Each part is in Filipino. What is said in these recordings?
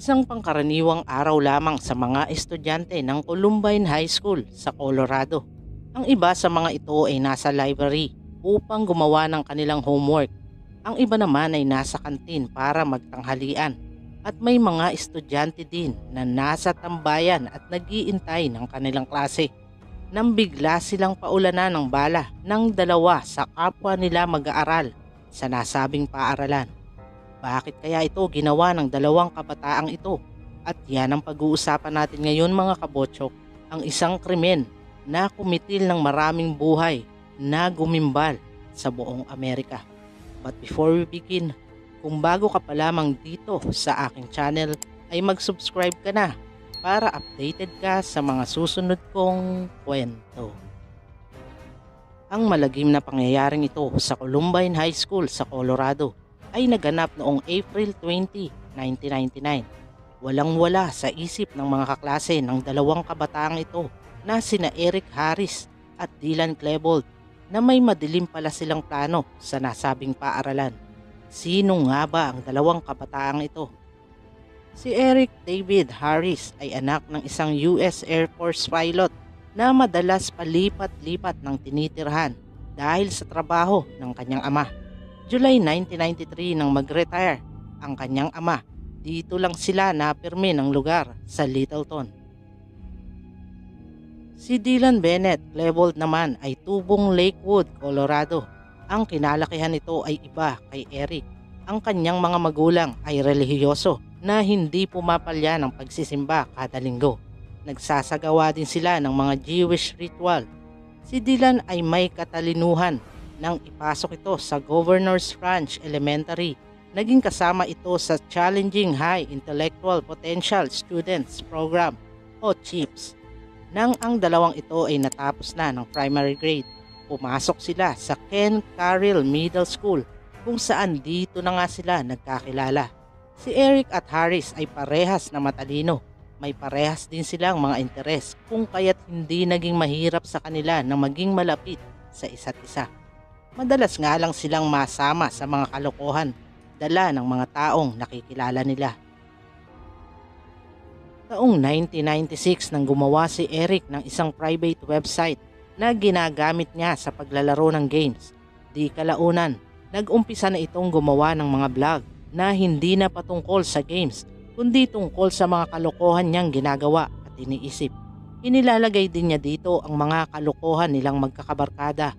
Isang pangkaraniwang araw lamang sa mga estudyante ng Columbine High School sa Colorado. Ang iba sa mga ito ay nasa library upang gumawa ng kanilang homework. Ang iba naman ay nasa kantin para magtanghalian. At may mga estudyante din na nasa tambayan at nagiintay ng kanilang klase. Nang bigla silang paulanan ng bala ng dalawa sa kapwa nila mag-aaral sa nasabing paaralan. Bakit kaya ito ginawa ng dalawang kabataang ito? At yan ang pag-uusapan natin ngayon mga kabotsok, ang isang krimen na kumitil ng maraming buhay na gumimbal sa buong Amerika. But before we begin, kung bago ka pa lamang dito sa aking channel ay mag-subscribe ka na para updated ka sa mga susunod kong kwento. Ang malagim na pangyayaring ito sa Columbine High School sa Colorado ay naganap noong April 20, 1999. Walang-wala sa isip ng mga kaklase ng dalawang kabataang ito na sina Eric Harris at Dylan Klebold na may madilim pala silang plano sa nasabing paaralan. Sino nga ba ang dalawang kabataang ito? Si Eric David Harris ay anak ng isang US Air Force pilot na madalas palipat-lipat ng tinitirhan dahil sa trabaho ng kanyang ama. July 1993 nang mag-retire ang kanyang ama, dito lang sila napirme ng lugar sa Littleton. Si Dylan Bennett Klebold naman ay tubong Lakewood, Colorado. Ang kinalakihan nito ay iba kay Eric. Ang kanyang mga magulang ay relihiyoso na hindi pumapalya ng pagsisimba kada linggo. Nagsasagawa din sila ng mga Jewish ritual. Si Dylan ay may katalinuhan nang ipasok ito sa Governor's Ranch Elementary. Naging kasama ito sa Challenging High Intellectual Potential Students Program o CHIPS. Nang ang dalawang ito ay natapos na ng primary grade, pumasok sila sa Ken Carroll Middle School kung saan dito na nga sila nagkakilala. Si Eric at Harris ay parehas na matalino. May parehas din silang mga interes kung kaya't hindi naging mahirap sa kanila na maging malapit sa isa't isa. Madalas nga lang silang masama sa mga kalokohan dala ng mga taong nakikilala nila. Taong 1996 nang gumawa si Eric ng isang private website na ginagamit niya sa paglalaro ng games. Di kalaunan, nag-umpisa na itong gumawa ng mga vlog na hindi na patungkol sa games kundi tungkol sa mga kalokohan niyang ginagawa at iniisip. Inilalagay din niya dito ang mga kalokohan nilang magkakabarkada.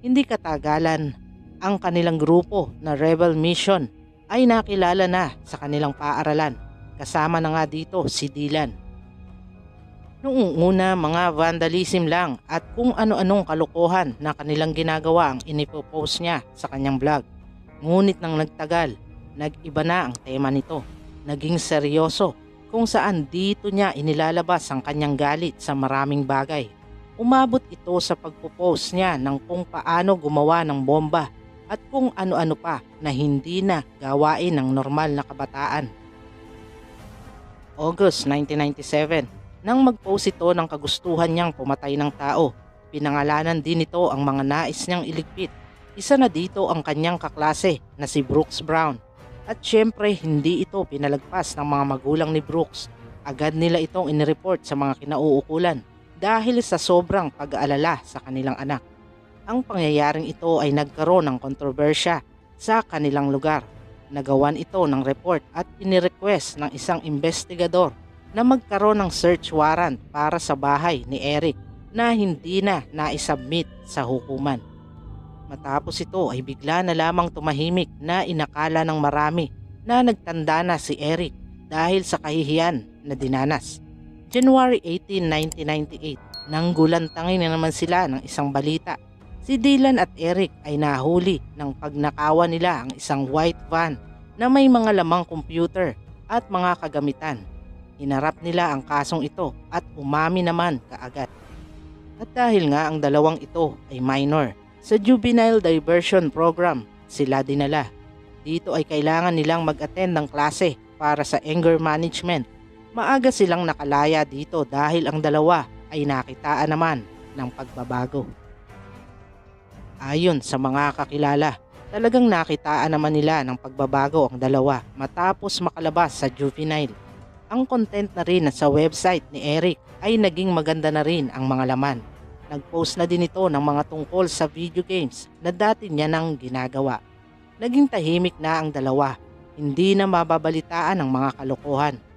Hindi katagalan, ang kanilang grupo na Rebel Mission ay nakilala na sa kanilang paaralan Kasama na nga dito si Dylan. Noong una mga vandalism lang at kung ano-anong kalokohan na kanilang ginagawa ang inipopost niya sa kanyang vlog. Ngunit nang nagtagal, nag-iba na ang tema nito. Naging seryoso kung saan dito niya inilalabas ang kanyang galit sa maraming bagay. Umabot ito sa pagpo-post niya ng kung paano gumawa ng bomba at kung ano-ano pa na hindi na gawain ng normal na kabataan. August 1997 nang mag-post ito ng kagustuhan niyang pumatay ng tao. Pinangalanan din ito ang mga nais niyang iligpit. Isa na dito ang kanyang kaklase na si Brooks Brown. At syempre hindi ito pinalagpas ng mga magulang ni Brooks. Agad nila itong inireport sa mga kinauukulan dahil sa sobrang pag-aalala sa kanilang anak. Ang pangyayaring ito ay nagkaroon ng kontrobersya sa kanilang lugar Nagawan ito ng report at inirequest ng isang investigador na magkaroon ng search warrant para sa bahay ni Eric na hindi na naisubmit sa hukuman. Matapos ito ay bigla na lamang tumahimik na inakala ng marami na nagtanda na si Eric dahil sa kahihiyan na dinanas. January 18, 1998, nang gulantangin na naman sila ng isang balita Si Dylan at Eric ay nahuli ng pagnakawan nila ang isang white van na may mga lamang computer at mga kagamitan. Hinarap nila ang kasong ito at umami naman kaagad. At dahil nga ang dalawang ito ay minor, sa Juvenile Diversion Program sila dinala. Dito ay kailangan nilang mag-attend ng klase para sa anger management. Maaga silang nakalaya dito dahil ang dalawa ay nakitaan naman ng pagbabago. Ayon sa mga kakilala, talagang nakitaan naman nila ng pagbabago ang dalawa matapos makalabas sa juvenile. Ang content na rin sa website ni Eric ay naging maganda na rin ang mga laman. Nag-post na din ito ng mga tungkol sa video games na dati niya nang ginagawa. Naging tahimik na ang dalawa, hindi na mababalitaan ang mga kalokohan.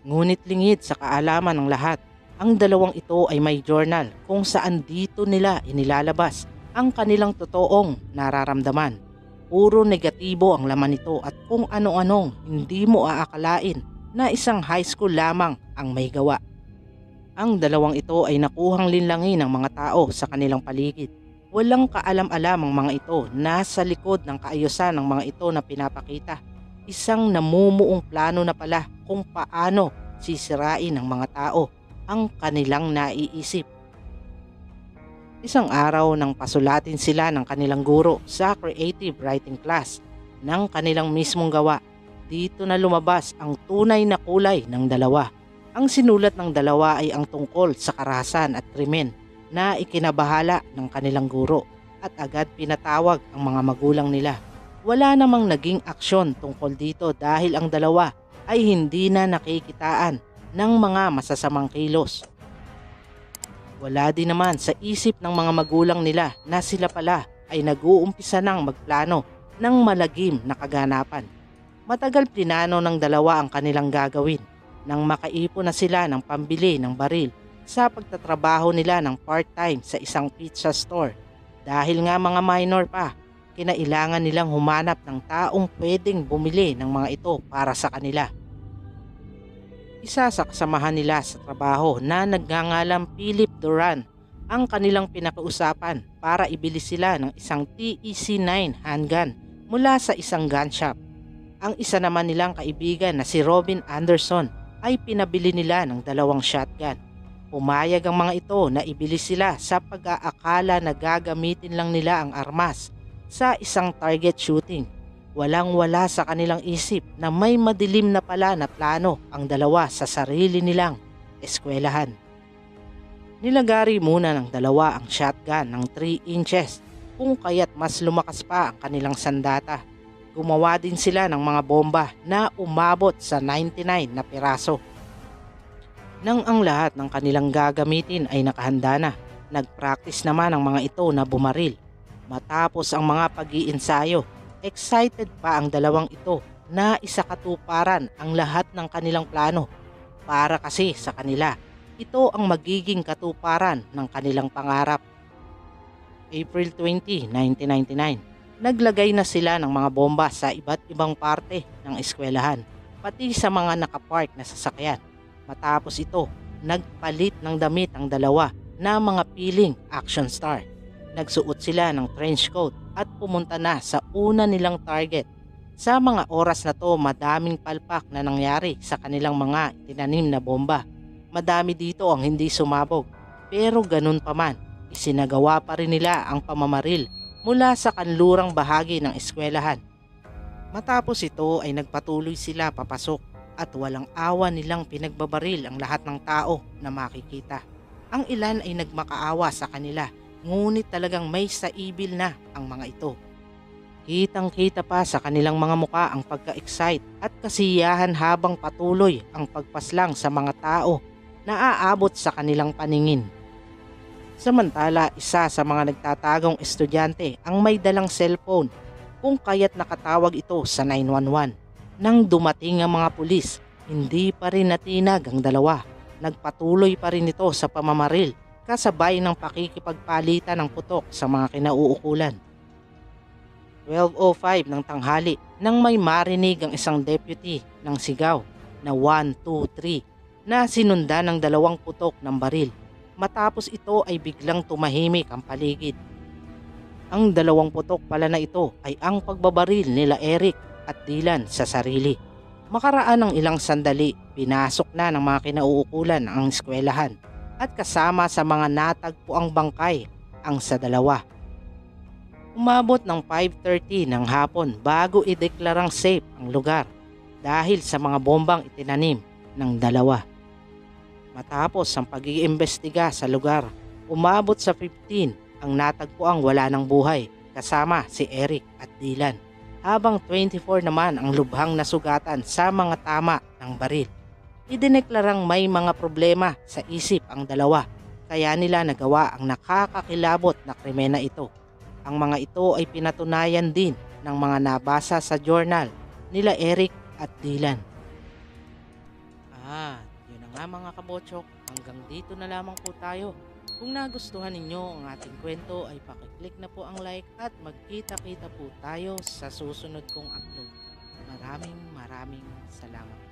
Ngunit lingid sa kaalaman ng lahat, ang dalawang ito ay may journal kung saan dito nila inilalabas ang kanilang totoong nararamdaman. Puro negatibo ang laman nito at kung ano-anong hindi mo aakalain na isang high school lamang ang may gawa. Ang dalawang ito ay nakuhang linlangi ng mga tao sa kanilang paligid. Walang kaalam-alam ang mga ito nasa likod ng kaayusan ng mga ito na pinapakita. Isang namumuong plano na pala kung paano sisirain ng mga tao ang kanilang naiisip. Isang araw nang pasulatin sila ng kanilang guro sa creative writing class ng kanilang mismong gawa, dito na lumabas ang tunay na kulay ng dalawa. Ang sinulat ng dalawa ay ang tungkol sa karahasan at krimen na ikinabahala ng kanilang guro at agad pinatawag ang mga magulang nila. Wala namang naging aksyon tungkol dito dahil ang dalawa ay hindi na nakikitaan ng mga masasamang kilos. Wala din naman sa isip ng mga magulang nila na sila pala ay nag-uumpisa ng magplano ng malagim na kaganapan. Matagal plinano ng dalawa ang kanilang gagawin nang makaipon na sila ng pambili ng baril sa pagtatrabaho nila ng part-time sa isang pizza store. Dahil nga mga minor pa, kinailangan nilang humanap ng taong pwedeng bumili ng mga ito para sa kanila. Isa sa kasamahan nila sa trabaho na nagngangalang Philip Duran ang kanilang pinakausapan para ibili sila ng isang TEC-9 handgun mula sa isang gun shop. Ang isa naman nilang kaibigan na si Robin Anderson ay pinabili nila ng dalawang shotgun. Pumayag ang mga ito na ibili sila sa pag-aakala na gagamitin lang nila ang armas sa isang target shooting Walang wala sa kanilang isip na may madilim na pala na plano ang dalawa sa sarili nilang eskwelahan. Nilagari muna ng dalawa ang shotgun ng 3 inches kung kaya't mas lumakas pa ang kanilang sandata. Gumawa din sila ng mga bomba na umabot sa 99 na piraso. Nang ang lahat ng kanilang gagamitin ay nakahanda na, nagpractice naman ang mga ito na bumaril. Matapos ang mga pag-iinsayo Excited pa ang dalawang ito na isakatuparan ang lahat ng kanilang plano para kasi sa kanila ito ang magiging katuparan ng kanilang pangarap. April 20, 1999 Naglagay na sila ng mga bomba sa iba't ibang parte ng eskwelahan, pati sa mga nakapark na sasakyan. Matapos ito, nagpalit ng damit ang dalawa na mga piling action star. Nagsuot sila ng trench coat at pumunta na sa una nilang target. Sa mga oras na to madaming palpak na nangyari sa kanilang mga tinanim na bomba. Madami dito ang hindi sumabog pero ganun pa man isinagawa pa rin nila ang pamamaril mula sa kanlurang bahagi ng eskwelahan. Matapos ito ay nagpatuloy sila papasok at walang awa nilang pinagbabaril ang lahat ng tao na makikita. Ang ilan ay nagmakaawa sa kanila ngunit talagang may saibil na ang mga ito. Kitang kita pa sa kanilang mga muka ang pagka-excite at kasiyahan habang patuloy ang pagpaslang sa mga tao na aabot sa kanilang paningin. Samantala, isa sa mga nagtatagong estudyante ang may dalang cellphone kung kaya't nakatawag ito sa 911. Nang dumating ang mga pulis, hindi pa rin natinag ang dalawa. Nagpatuloy pa rin ito sa pamamaril kasabay ng pakikipagpalitan ng putok sa mga kinauukulan. 12.05 ng tanghali nang may marinig ang isang deputy ng sigaw na 1, 2, 3 na sinundan ng dalawang putok ng baril. Matapos ito ay biglang tumahimik ang paligid. Ang dalawang putok pala na ito ay ang pagbabaril nila Eric at Dylan sa sarili. Makaraan ng ilang sandali, pinasok na ng mga kinauukulan ang eskwelahan at kasama sa mga natagpo ang bangkay ang sa dalawa. Umabot ng 5.30 ng hapon bago ideklarang safe ang lugar dahil sa mga bombang itinanim ng dalawa. Matapos ang pag-iimbestiga sa lugar, umabot sa 15 ang natagpo ang wala ng buhay kasama si Eric at Dylan habang 24 naman ang lubhang nasugatan sa mga tama ng baril. Idineklarang may mga problema sa isip ang dalawa kaya nila nagawa ang nakakakilabot na krimena ito. Ang mga ito ay pinatunayan din ng mga nabasa sa journal nila Eric at Dylan. Ah, yun na nga mga kabotsok, hanggang dito na lamang po tayo. Kung nagustuhan ninyo ang ating kwento ay pakiclick na po ang like at magkita-kita po tayo sa susunod kong upload. Maraming maraming salamat.